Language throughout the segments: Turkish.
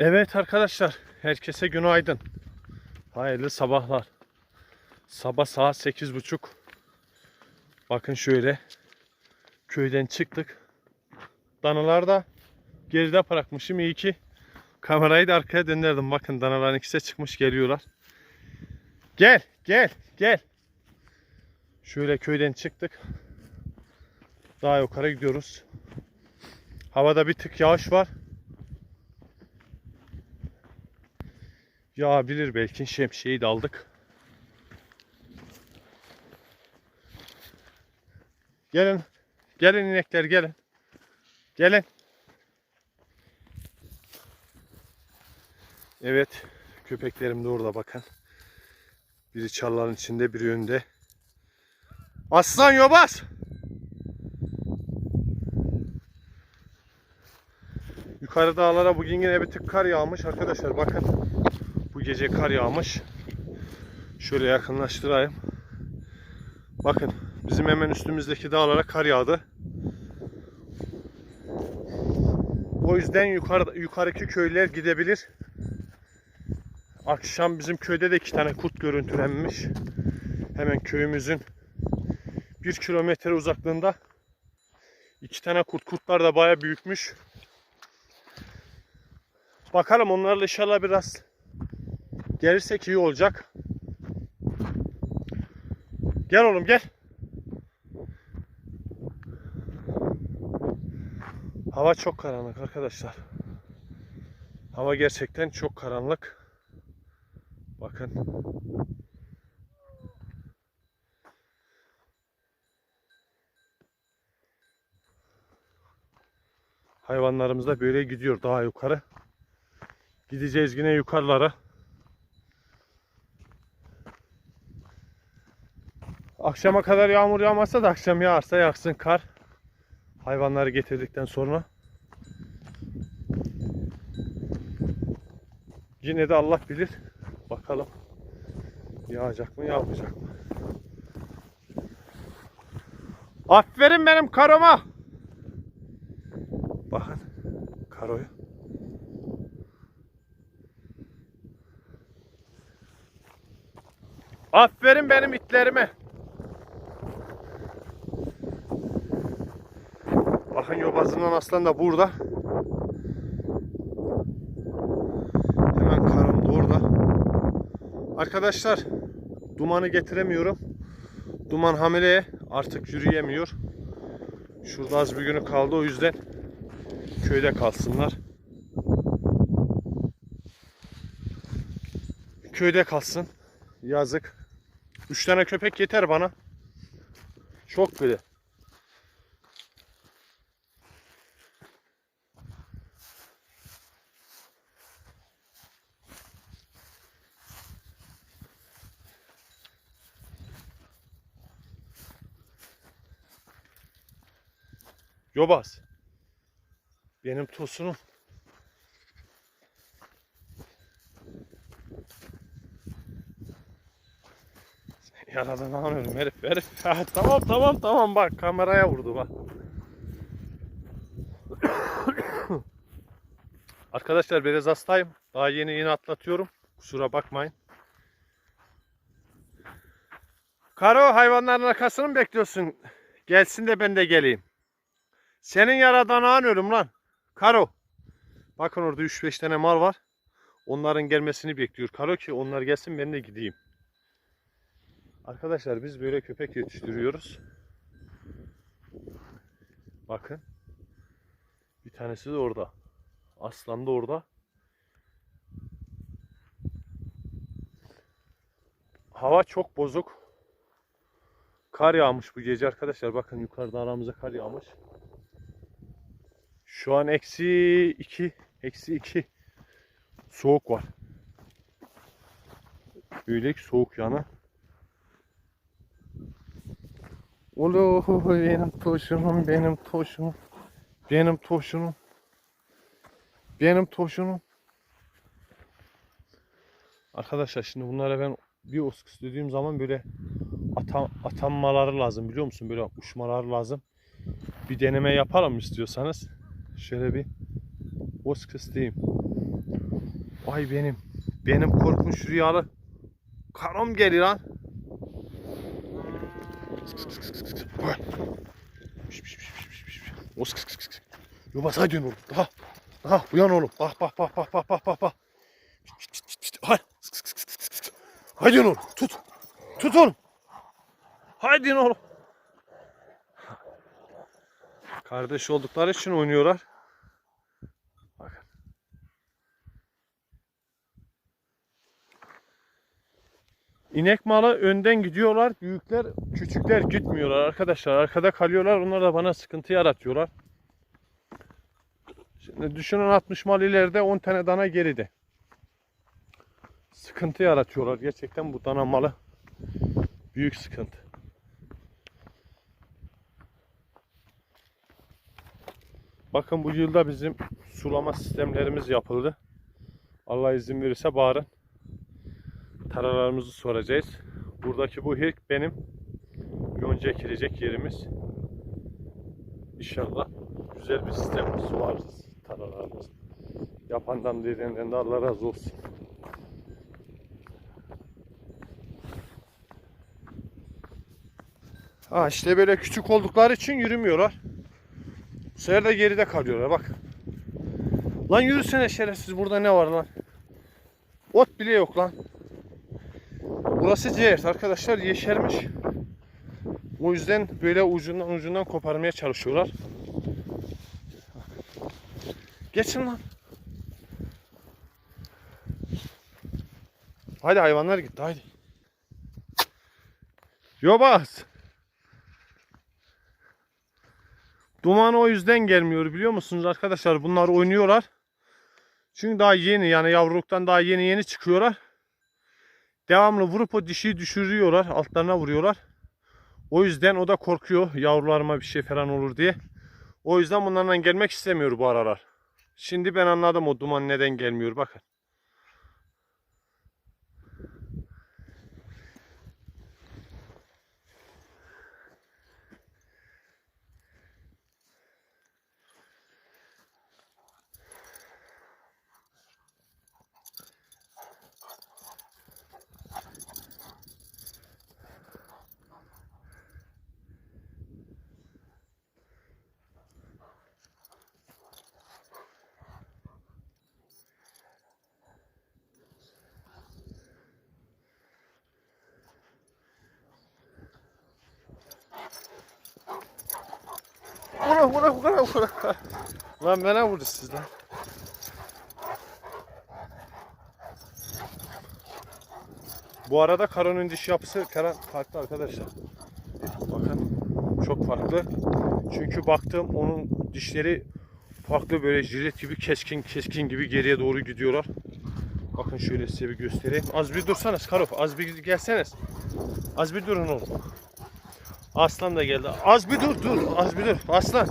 Evet arkadaşlar, herkese günaydın. Hayırlı sabahlar. Sabah saat sekiz buçuk. Bakın şöyle, köyden çıktık. Danalar da geride bırakmışım. İyi ki kamerayı da arkaya döndürdüm. Bakın danaların ikisi çıkmış geliyorlar. Gel, gel, gel. Şöyle köyden çıktık. Daha yukarı gidiyoruz. Havada bir tık yağış var. Ya bilir belki şemsiyeyi de aldık. Gelin. Gelin inekler gelin. Gelin. Evet. Köpeklerim de orada bakın. Biri çalların içinde biri önde. Aslan yobaz. Yukarı dağlara bugün yine bir tık kar yağmış arkadaşlar bakın. Gece kar yağmış. Şöyle yakınlaştırayım. Bakın bizim hemen üstümüzdeki dağlara kar yağdı. O yüzden yukarı, yukarıki köyler gidebilir. Akşam bizim köyde de iki tane kurt görüntülenmiş. Hemen köyümüzün bir kilometre uzaklığında iki tane kurt. Kurtlar da baya büyükmüş. Bakalım onlarla inşallah biraz gelirsek iyi olacak. Gel oğlum gel. Hava çok karanlık arkadaşlar. Hava gerçekten çok karanlık. Bakın. Hayvanlarımız da böyle gidiyor daha yukarı. Gideceğiz yine yukarılara. Akşama kadar yağmur yağmazsa da akşam yağarsa yağsın kar. Hayvanları getirdikten sonra. Yine de Allah bilir. Bakalım. Yağacak mı yağmayacak mı? Aferin benim karoma. Bakın. Karoyu. Aferin benim itlerime. Bakın yobazından aslan da burada. Hemen karım da orada. Arkadaşlar dumanı getiremiyorum. Duman hamile artık yürüyemiyor. Şurada az bir günü kaldı o yüzden köyde kalsınlar. Köyde kalsın. Yazık. Üç tane köpek yeter bana. Çok bile. Yobaz. Benim tosunum. Yaradan anlıyorum herif herif. Ha, tamam tamam tamam bak kameraya vurdu bak. Arkadaşlar biraz hastayım. Daha yeni yeni atlatıyorum. Kusura bakmayın. Karo hayvanların arkasını mı bekliyorsun? Gelsin de ben de geleyim. Senin yaradan anıyorum lan. Karo. Bakın orada 3-5 tane mal var. Onların gelmesini bekliyor Karo ki onlar gelsin ben de gideyim. Arkadaşlar biz böyle köpek yetiştiriyoruz. Bakın. Bir tanesi de orada. Aslan da orada. Hava çok bozuk. Kar yağmış bu gece arkadaşlar. Bakın yukarıda aramıza kar yağmış. Şu an eksi 2. Eksi 2. Soğuk var. Öyle ki soğuk yana. Ulu benim toşunum, benim toşunum. Benim toşunum. Benim toşunum. Arkadaşlar şimdi bunlara ben bir oskus dediğim zaman böyle atan, atanmaları lazım biliyor musun? Böyle uçmaları lazım. Bir deneme yapalım istiyorsanız. Şöyle bir oskus diyeyim. Vay benim. Benim korkunç rüyalı. Karom geliyor lan. Os, kıs, kıs, kıs. Yobaz hadi oğlum. Daha. Daha uyan oğlum. Bak bak bak bak bak bak bak bak. Kıs. Hadi oğlum. Tut. Tut oğlum. Haydi oğlum. Kardeş oldukları için oynuyorlar. İnek malı önden gidiyorlar. Büyükler, küçükler gitmiyorlar arkadaşlar. Arkada kalıyorlar. Onlar da bana sıkıntı yaratıyorlar. Şimdi düşünün 60 mal ileride 10 tane dana geride. Sıkıntı yaratıyorlar. Gerçekten bu dana malı büyük sıkıntı. Bakın bu yılda bizim sulama sistemlerimiz yapıldı. Allah izin verirse bağırın. Taralarımızı soracağız. Buradaki bu hirk benim yonca ekilecek yerimiz. İnşallah güzel bir sistem sularız taralarımız. Yapandan dedenden de Allah razı olsun. Ha işte böyle küçük oldukları için yürümüyorlar. Bu sefer de geride kalıyorlar bak. Lan yürüsene şerefsiz burada ne var lan? Ot bile yok lan. Burası ciğer arkadaşlar yeşermiş. O yüzden böyle ucundan ucundan koparmaya çalışıyorlar. Geçin lan. Haydi hayvanlar gitti haydi. Yobaz. Duman o yüzden gelmiyor biliyor musunuz arkadaşlar? Bunlar oynuyorlar. Çünkü daha yeni yani yavruluktan daha yeni yeni çıkıyorlar. Devamlı vurup o dişiyi düşürüyorlar. Altlarına vuruyorlar. O yüzden o da korkuyor yavrularıma bir şey falan olur diye. O yüzden bunlarla gelmek istemiyor bu aralar. Şimdi ben anladım o duman neden gelmiyor bakın. Vura vura vura. Lan bana vurdu sizden. Bu arada karonun diş yapısı karan farklı arkadaşlar. Bakın çok farklı. Çünkü baktım onun dişleri farklı böyle jilet gibi keskin keskin gibi geriye doğru gidiyorlar. Bakın şöyle size bir göstereyim. Az bir dursanız Karof az bir gelseniz. Az bir durun oğlum. Aslan da geldi. Az bir dur dur. Az bir dur. Aslan.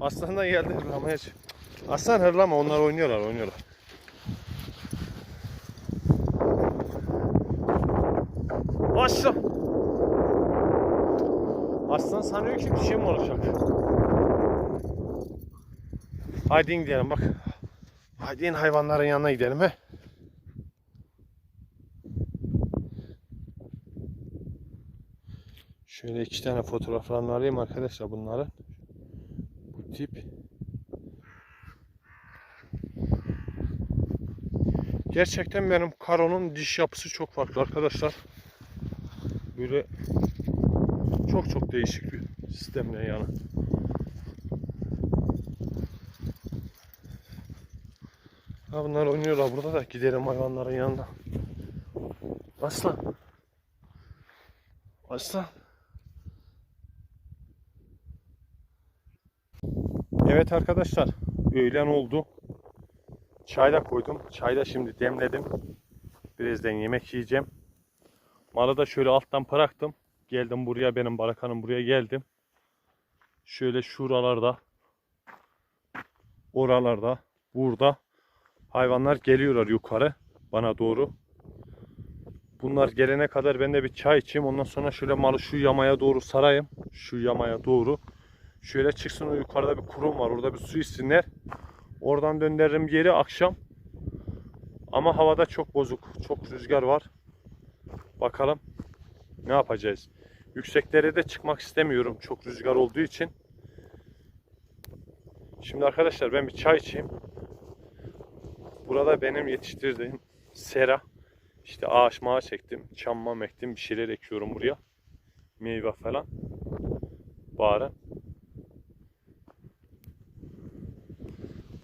Aslan da geldi hırlamaya. Aslan hırlama onlar oynuyorlar oynuyorlar. Aslan. Aslan sanıyor ki bir şey mi olacak? Haydi gidelim bak. Haydi in hayvanların yanına gidelim he. Şöyle iki tane fotoğraflarını alayım arkadaşlar bunların. Bu tip. Gerçekten benim karonun diş yapısı çok farklı arkadaşlar. Böyle çok çok değişik bir sistemle yani. Ha bunlar oynuyorlar burada da gidelim hayvanların yanına. Aslan. Aslan. Evet arkadaşlar, öğlen oldu. Çay da koydum. Çay da şimdi demledim. Birazdan yemek yiyeceğim. Malı da şöyle alttan bıraktım. Geldim buraya, benim barakanım buraya geldim. Şöyle şuralarda, oralarda, burada hayvanlar geliyorlar yukarı bana doğru. Bunlar gelene kadar ben de bir çay içeyim. Ondan sonra şöyle malı şu yamaya doğru sarayım. Şu yamaya doğru. Şöyle çıksın o yukarıda bir kurum var. Orada bir su içsinler. Oradan döndürürüm geri akşam. Ama havada çok bozuk. Çok rüzgar var. Bakalım ne yapacağız. Yükseklere de çıkmak istemiyorum. Çok rüzgar olduğu için. Şimdi arkadaşlar ben bir çay içeyim. Burada benim yetiştirdiğim sera. İşte ağaç mağaç ektim. Çam mam ektim. Bir şeyler ekiyorum buraya. Meyve falan. Bari.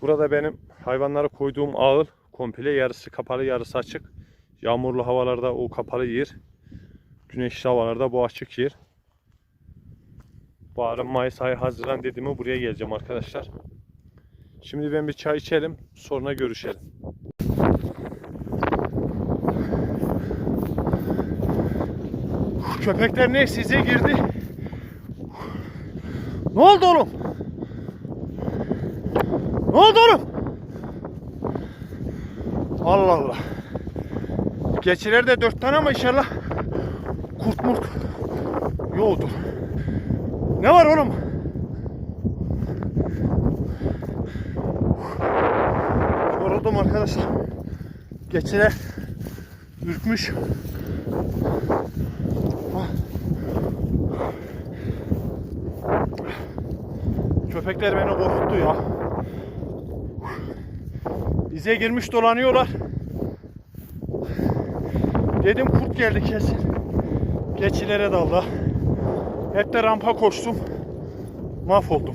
Burada benim hayvanlara koyduğum ağıl komple yarısı kapalı yarısı açık. Yağmurlu havalarda o kapalı yer. Güneşli havalarda bu açık yer. Bari Mayıs ayı Haziran dediğimi buraya geleceğim arkadaşlar. Şimdi ben bir çay içelim sonra görüşelim. Köpekler ne size girdi? Ne oldu oğlum? Ne oldu oğlum? Allah Allah. Geçilerde dört tane ama inşallah kurt murt yoktur. Ne var oğlum? Yoruldum arkadaşlar. Geçiler ürkmüş. Köpekler beni korkuttu ya. Bize girmiş dolanıyorlar. Dedim kurt geldi kesin. Geçilere daldı. Hep de rampa koştum. Mahvoldum.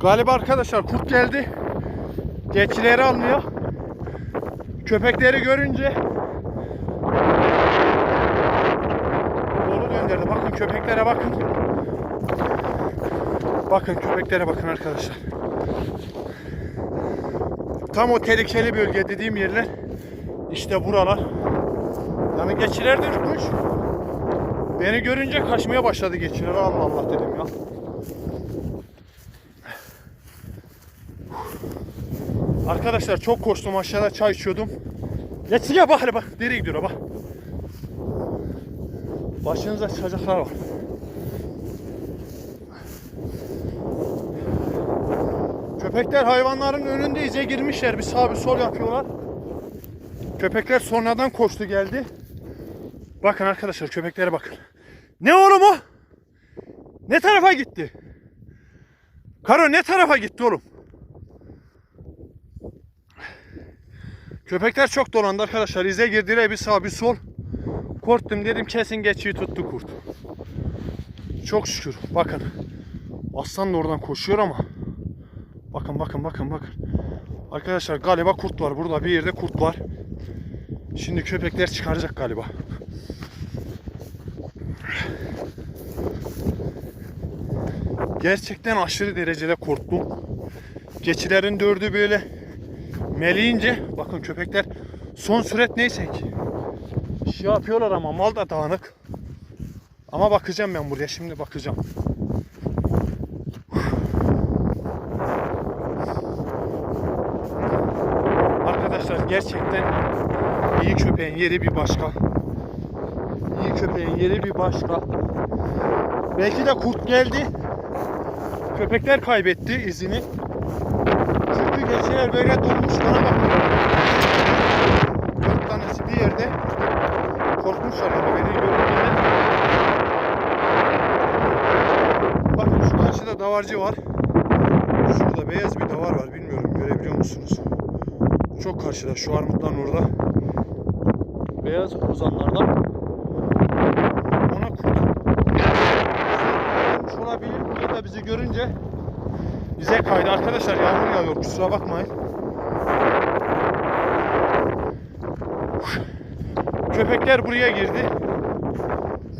Galiba arkadaşlar kurt geldi. Geçileri almıyor. Köpekleri görünce Yolu döndürdü. Bakın köpeklere bakın. Bakın köpeklere bakın arkadaşlar. Tam o tehlikeli bölge dediğim yerler işte buralar. Yani geçiler de ürkmüş. Beni görünce kaçmaya başladı geçiler. Allah Allah dedim ya. Arkadaşlar çok koştum aşağıda çay içiyordum. Geçiye bak hele bak. Nereye gidiyor bak. Başınıza çıkacaklar var. Köpekler hayvanların önünde ize girmişler. Bir sağ bir sol yapıyorlar. Köpekler sonradan koştu geldi. Bakın arkadaşlar köpeklere bakın. Ne oğlum o? Ne tarafa gitti? Karo ne tarafa gitti oğlum? Köpekler çok dolandı arkadaşlar. İze girdiler bir sağ bir sol. Korktum dedim kesin geçiyi tuttu kurt. Çok şükür. Bakın. Aslan da oradan koşuyor ama. Bakın bakın bakın bakın. Arkadaşlar galiba kurt var. Burada bir yerde kurt var. Şimdi köpekler çıkaracak galiba. Gerçekten aşırı derecede korktum. Geçilerin dördü böyle meleyince bakın köpekler son süret neyse ki şey yapıyorlar ama mal da dağınık. Ama bakacağım ben buraya şimdi bakacağım. Arkadaşlar gerçekten iyi köpeğin yeri bir başka. İyi köpeğin yeri bir başka. Belki de kurt geldi. Köpekler kaybetti izini. Çünkü geçenler böyle durmuş bana bakıyor. Dört tanesi bir yerde korkmuşlar yani beni görünce de. Bakın şu karşıda davarcı var. Şurada beyaz bir davar var. Bilmiyorum görebiliyor musunuz? Çok karşıda şu armutların orada. Beyaz ozanlardan. Ona kurt. Olabilir. Burada da bizi görünce bize kaydı. Arkadaşlar yağmur yağıyor. Kusura bakmayın. Köpekler buraya girdi.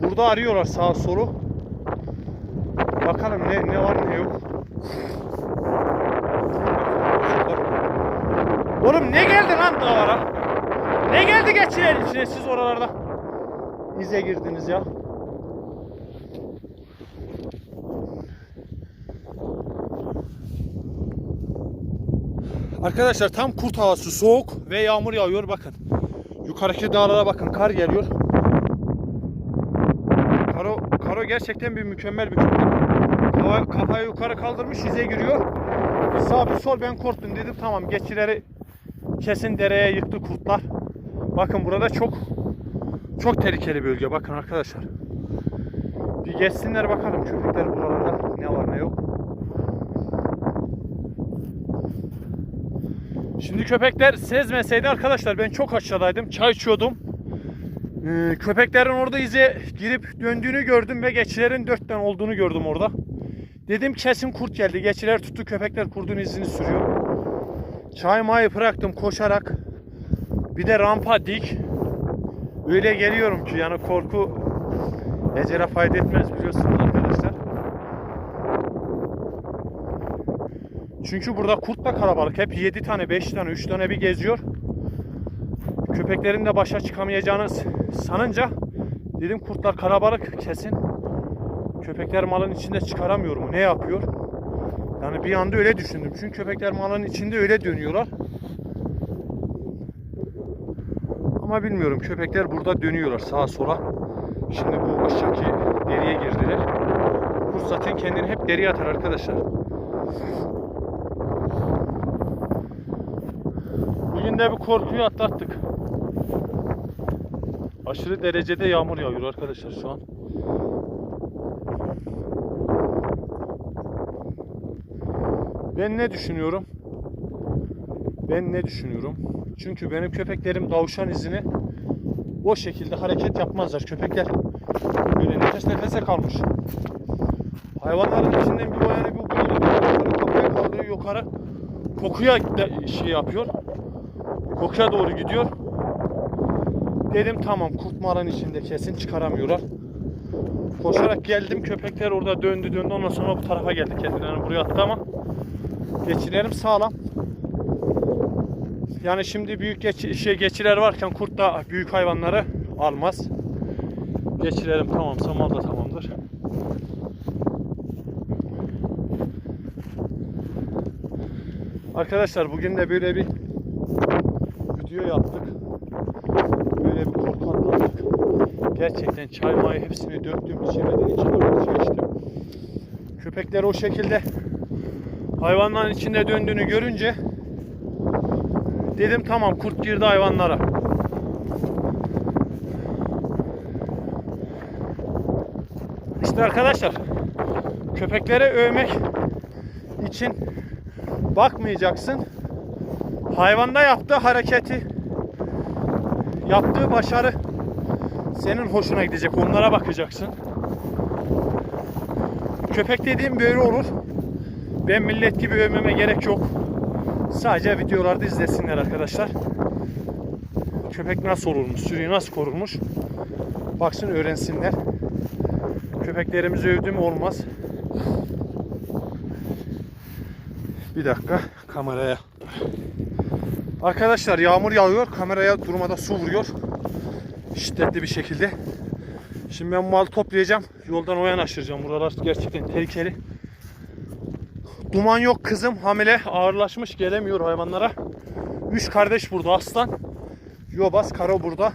Burada arıyorlar sağ solu. Bakalım ne ne var ne yok. Oğlum ne geldi lan dağlara? Ne geldi geçirelim içine siz oralarda? İze girdiniz ya. Arkadaşlar tam kurt havası soğuk ve yağmur yağıyor bakın. Yukarıdaki dağlara bakın kar geliyor. Karo, Karo gerçekten bir mükemmel bir köpek. Kafayı yukarı kaldırmış ize giriyor. Sağ bir sol ben korktum dedim tamam geçileri kesin dereye yıktı kurtlar. Bakın burada çok çok tehlikeli bölge bakın arkadaşlar. Bir geçsinler bakalım köpekler buralarda ne var ne yok. Şimdi köpekler sezmeseydi arkadaşlar ben çok aşağıdaydım. Çay içiyordum. Ee, köpeklerin orada ize girip döndüğünü gördüm ve geçilerin dört tane olduğunu gördüm orada. Dedim kesin kurt geldi. Geçiler tuttu köpekler kurdun izini sürüyor. Çay mayı bıraktım koşarak. Bir de rampa dik. Öyle geliyorum ki yani korku ecele fayda etmez biliyorsunuz arkadaşlar. Çünkü burada kurt da kalabalık. Hep 7 tane, 5 tane, 3 tane bir geziyor. Köpeklerin de başa çıkamayacağını sanınca dedim kurtlar kalabalık kesin. Köpekler malın içinde çıkaramıyor mu? Ne yapıyor? Yani bir anda öyle düşündüm. Çünkü köpekler malın içinde öyle dönüyorlar. Ama bilmiyorum. Köpekler burada dönüyorlar sağa sola. Şimdi bu aşağıki deriye girdiler. Kurt zaten kendini hep deriye atar arkadaşlar. Bugün de bir korkuyu atlattık. Aşırı derecede yağmur yağıyor arkadaşlar şu an. Ben ne düşünüyorum? Ben ne düşünüyorum? Çünkü benim köpeklerim davşan izini o şekilde hareket yapmazlar. Köpekler böyle nefes nefese kalmış. Hayvanların içinden bir o yani bir yukarı kafaya kaldırıyor yukarı. Kokuya şey yapıyor. Kokuya doğru gidiyor. Dedim tamam kurt mağaranın içinde kesin çıkaramıyorlar. Koşarak geldim köpekler orada döndü döndü ondan sonra bu tarafa geldi kendilerini buraya attı ama geçilerim sağlam. Yani şimdi büyük geç, şey geçiler varken kurt da büyük hayvanları almaz. Geçilerim tamam samal da tamamdır. Arkadaşlar bugün de böyle bir video yaptık. Böyle bir korku atlattık. Gerçekten çay mayı hepsini döktüm. içemeden şey içtim. Köpekler o şekilde hayvanların içinde döndüğünü görünce dedim tamam kurt girdi hayvanlara. İşte arkadaşlar köpeklere övmek için bakmayacaksın. Hayvanda yaptığı hareketi yaptığı başarı senin hoşuna gidecek. Onlara bakacaksın. Köpek dediğim böyle olur. Ben millet gibi övmeme gerek yok. Sadece videolarda izlesinler arkadaşlar. Köpek nasıl olurmuş, sürüyü nasıl korunmuş. Baksın öğrensinler. Köpeklerimizi övdüm olmaz. Bir dakika kameraya. Arkadaşlar yağmur yağıyor. Kameraya durmada su vuruyor. Şiddetli bir şekilde. Şimdi ben malı toplayacağım. Yoldan o yana aşıracağım. Buralar gerçekten tehlikeli. Duman yok kızım hamile ağırlaşmış gelemiyor hayvanlara. Üç kardeş burada aslan. Yobaz karo burada.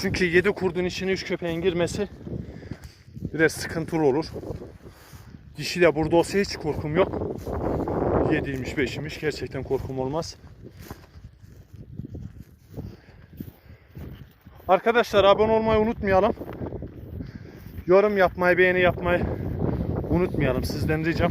Çünkü yedi kurdun içine üç köpeğin girmesi biraz sıkıntılı olur. Dişi de burada olsa hiç korkum yok. Yediymiş beşiymiş gerçekten korkum olmaz. Arkadaşlar abone olmayı unutmayalım. Yorum yapmayı, beğeni yapmayı unutmayalım. Sizden ricam.